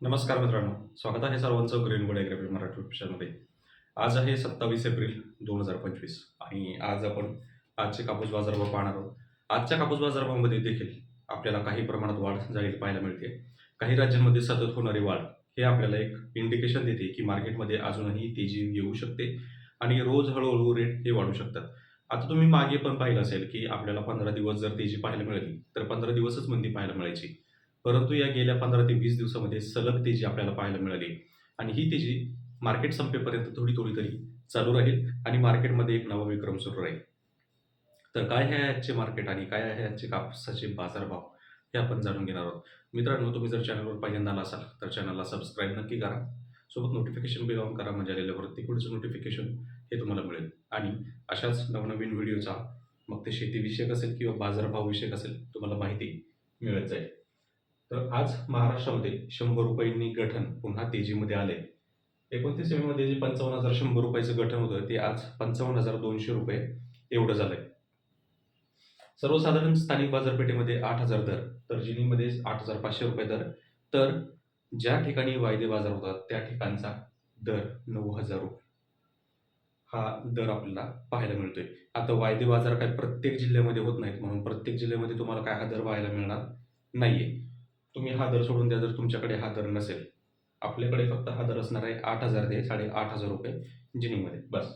नमस्कार मित्रांनो. स्वागत आहे सर्वांचं ग्रीन गोड ॲग्रेबी मराठी ऑफिशियलमध्ये आज आहे सत्तावीस एप्रिल दोन हजार पंचवीस आणि आज आपण आजचे कापूस बाजारभाव पाहणार आहोत. आजच्या कापूस बाजारभावामध्ये देखील आपल्याला काही प्रमाणात वाढ जाईल पाहायला मिळते. काही राज्यांमध्ये सतत होणारी वाढ हे आपल्याला एक इंडिकेशन देते की मार्केटमध्ये अजूनही तेजी येऊ शकते आणि रोज हळूहळू रेट हे वाढू शकतात. आता तुम्ही मागे पण पाहिलं असेल की आपल्याला पंधरा दिवस जर तेजी पाहायला मिळाली तर पंधरा दिवसच मंदी पाहायला मिळायची. परंतु या गेल्या पंधरा ते वीस दिवसामध्ये सलग तेजी आपल्याला पाहायला मिळाली. आणि ही तेजी मार्केट संपेपर्यंत थोडी थोडी तरी चालू राहील आणि मार्केटमध्ये एक नवा विक्रम सुरू राहील. तर काय आहे आजचे मार्केट आणि काय आहे आजचे कापसाचे बाजारभाव हे आपण जाणून घेणार आहोत. मित्रांनो तुम्ही जर चॅनलवर पहिल्यांदा आला असाल तर चॅनलला सबस्क्राईब नक्की करा. सोबत नोटिफिकेशन बिल ऑन करा म्हणजे आलेल्या प्रत्येक नोटिफिकेशन हे तुम्हाला मिळेल. आणि अशाच नवनवीन व्हिडिओचा मग ते शेतीविषयक असेल किंवा बाजारभावविषयक असेल तुम्हाला माहिती मिळत जाईल. तर आज महाराष्ट्रामध्ये शंभर रुपयांनी गठन पुन्हा तेजीमध्ये आले एकोणतीसमध्ये जे पंचावन्न हजार शंभर रुपयाचं गठन होतं ते आज पंचावन्न हजार दोनशे रुपये एवढं झालंय. सर्वसाधारण स्थानिक बाजारपेठेमध्ये आठ हजार दर तर जिनीमध्ये आठ हजार पाचशे रुपये दर. तर ज्या ठिकाणी वायदे बाजार होतात त्या ठिकाणचा दर नऊ हजार रुपये. हा दर आपल्याला पाहायला मिळतोय. आता वायदे बाजार काय प्रत्येक जिल्ह्यामध्ये होत नाहीत म्हणून प्रत्येक जिल्ह्यामध्ये तुम्हाला काय हा दर पाहायला मिळणार नाहीये. तुम्ही हा दर सोडून द्या जर तुमच्याकडे हा दर नसेल. आपल्याकडे फक्त हा दर असणार आहे आठ हजार ते साडे आठ हजार रुपये जिनिंगमध्ये बस.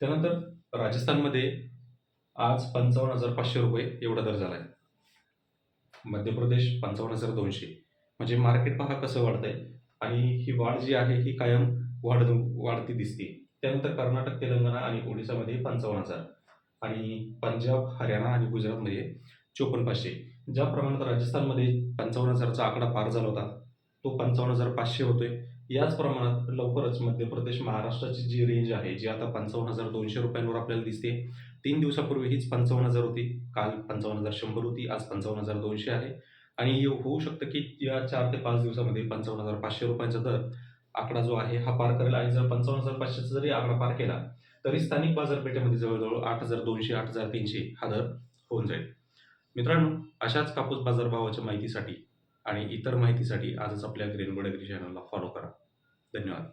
त्यानंतर राजस्थानमध्ये आज पंचावन्न हजार पाचशे रुपये एवढा दर झाला आहे मध्य प्रदेश पंचावन्न हजार दोनशे. म्हणजे मार्केट पहा कसं वाढतंय. आणि ही वाढ जी आहे ही कायम वाढ वाढती दिसते त्यानंतर कर्नाटक तेलंगणा आणि ओडिसामध्ये पंचावन्न हजार. आणि पंजाब हरियाणा आणि गुजरातमध्ये चोपन्न पाचशे ज्या प्रमाणात राजस्थानमध्ये पंचावन्न हजारचा आकडा पार झाला होता तो पंचावन्न हजार पाचशे होतोय. याच प्रमाणात लवकरच मध्य प्रदेश महाराष्ट्राची जी रेंज आहे जी आता पंचावन्न हजार दोनशे रुपयांवर आपल्याला दिसते तीन दिवसापूर्वी हीच पंचावन्न हजार होती. काल पंचावन्न हजार शंभर होती आज पंचावन्न हजार दोनशे आहे. आणि हे होऊ शकतं की या चार ते पाच दिवसामध्ये पंचावन्न हजार पाचशे रुपयांचा दर आकडा जो आहे हा पार करेल. आणि जर पंचावन्न हजार पाचशेचा जरी आकडा पार केला तरी स्थानिक बाजारपेठेमध्ये जवळजवळ आठ हजार दोनशे आठ हजार तीनशे हा दर होऊन जाईल. मित्रांनो अशाच कापूस बाजारभावाच्या माहितीसाठी आणि इतर माहितीसाठी आजच आपल्या ग्रीन गोड ॲग्री चॅनलला फॉलो करा. धन्यवाद.